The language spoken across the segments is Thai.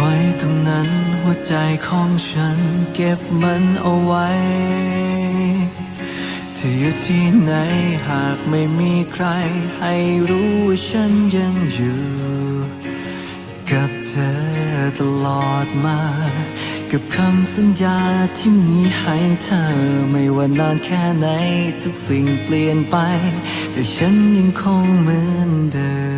ไว้ตรงนั้นหัวใจของฉันเก็บมันเอาไว้เธออยู่ที่ไหนหากไม่มีใคร ให้รู้ว่าฉันยังอยู่ กับเธอตลอดมา กับคำสัญญาที่มีให้เธอ ไม่ว่านานแค่ไหนทุกสิ่งเปลี่ยนไป แต่ฉันยังคงเหมือนเดิม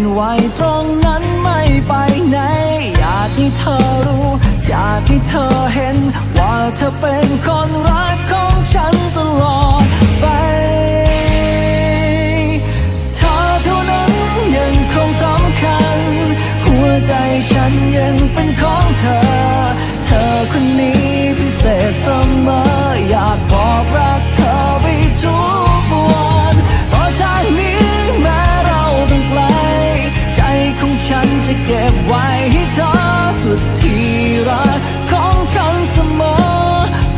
นไว้ตรงนั้นไม่ไปไหน อยากให้เธอรู้ อยากให้เธอเห็น ว่าเธอเป็นคนรักของฉันตลอดไป เธอเท่านั้นยังคงสำคัญ หัวใจฉันยังเป็นของเธอ เธอคนนี้ เก็บไว้ให้เธอสุดที่รักของฉันเสมอ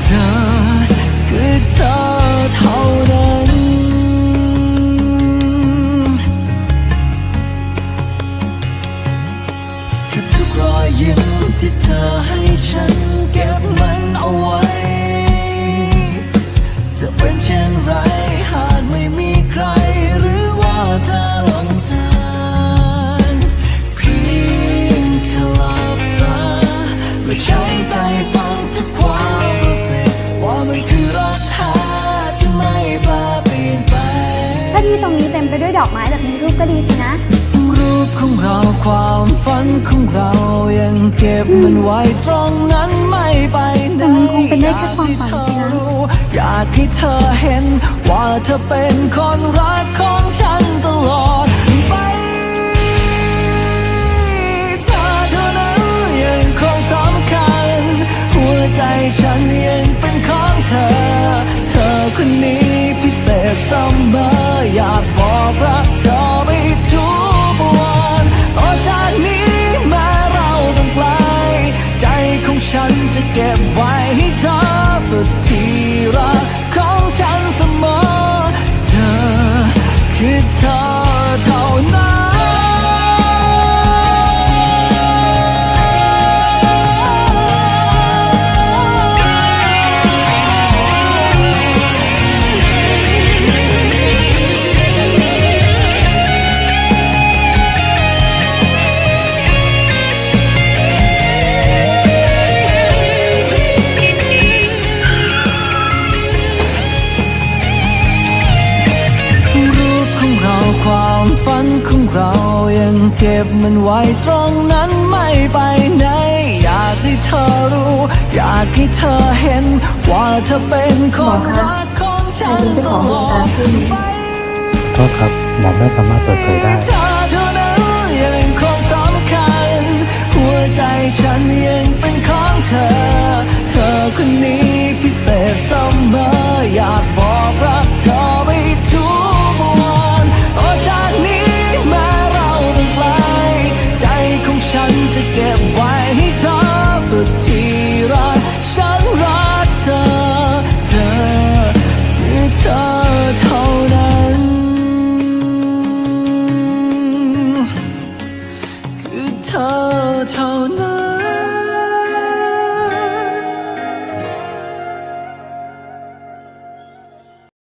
เธอคือเธอเท่านั้นคือทุกรอยยิ้มที่เธอให้ฉันเก็บมันเอาไว้ จะเป็นเช่นไร ด้วยดอกไม้แบบนี้รูปก็ดีสินะ รูปของเราความฝันของเรายังเก็บมันไว้ตรงนั้นไม่ไปไหนแต่มันคงเป็นได้แค่ความฝันสินะอยากให้เธอเห็น ว่าเธอเป็นคนรักของฉันตลอดไปเธอเท่านั้นยังคงสำคัญ หัวใจฉันยังเป็นของเธอ เธอคนนี้ คือ เรายังเก็บมันไว้ตรงนั้นไม่ไปไหน อยากให้เธอรู้ อยากให้เธอเห็น ว่าเธอเป็นคนรักของฉันตลอดไปโทษครับหมอไม่สามารถเปิดเผยได้เธอเท่านั้นยังคงสำคัญ หัวใจฉันยังเป็นของเธอเธอคนนี้ 偷偷的